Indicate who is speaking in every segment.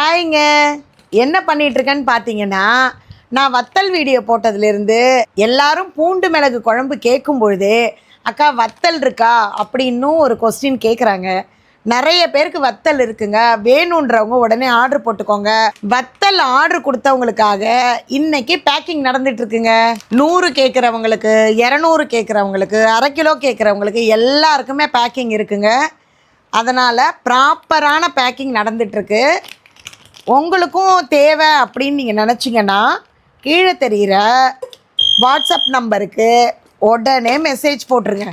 Speaker 1: ஹாய்ங்க. என்ன பண்ணிகிட்ருக்கேன்னு பார்த்தீங்கன்னா நான் வத்தல் வீடியோ போட்டதுலேருந்து எல்லாரும் பூண்டு மிளகு குழம்பு கேட்கும் பொழுது அக்கா வத்தல் இருக்கா? அப்படின்னும் ஒரு கொஸ்டின் கேட்குறாங்க. நிறைய பேருக்கு வத்தல் இருக்குங்க. வேணுன்றவங்க உடனே ஆர்டர் போட்டுக்கோங்க. வத்தல் ஆர்டர் கொடுத்தவங்களுக்காக இன்னைக்கு பேக்கிங் நடந்துட்டு இருக்குங்க நூறு கேட்குறவங்களுக்கு இரநூறு கேட்குறவங்களுக்கு அரை கிலோ கேட்குறவங்களுக்கு எல்லாருக்குமே பேக்கிங் இருக்குங்க. அதனால் ப்ராப்பரான பேக்கிங் நடந்துட்டுருக்கு. உங்களுக்கும் தேவை அப்படின்னு நீங்கள் நினச்சிங்கன்னா கீழே தெரிகிற வாட்ஸ்அப் நம்பருக்கு உடனே மெசேஜ் போட்டுருங்க.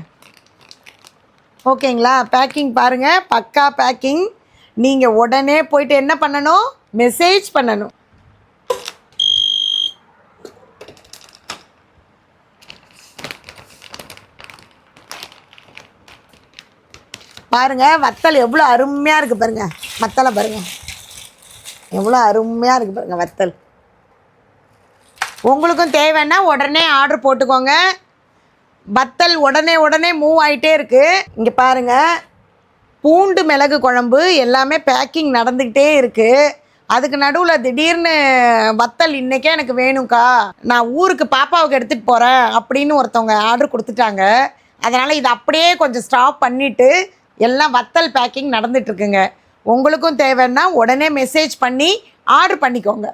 Speaker 1: ஓகேங்களா? பேக்கிங் பாருங்கள் பக்கா பேக்கிங் நீங்கள் உடனே போயிட்டு என்ன பண்ணணும்? மெசேஜ் பண்ணணும். பாருங்கள் வத்தல் எவ்வளோ அருமையாக இருக்குது பாருங்கள் வத்தலை பாருங்கள் எவ்வளோ அருமையாக இருக்குது பாருங்கள் வத்தல். உங்களுக்கும் தேவைன்னா உடனே ஆர்டர் போட்டுக்கோங்க. வத்தல் உடனே உடனே மூவ் ஆகிட்டே இருக்குது இங்கே பாருங்கள் பூண்டு மிளகு குழம்பு எல்லாமே பேக்கிங் நடந்துக்கிட்டே இருக்குது அதுக்கு நடுவில் திடீர்னு வத்தல் இன்றைக்கே எனக்கு வேணும்க்கா. நான் ஊருக்கு பாப்பாவுக்கு எடுத்துகிட்டு போகிறேன் அப்படின்னு ஒருத்தவங்க ஆர்டர் கொடுத்துட்டாங்க. அதனால் இதை அப்படியே கொஞ்சம் ஸ்டாப் பண்ணிவிட்டு எல்லாம் வத்தல் பேக்கிங் நடந்துகிட்ருக்குங்க உங்களுக்கும் தேவைன்னா உடனே மெசேஜ் பண்ணி ஆர்டர் பண்ணிக்கோங்க.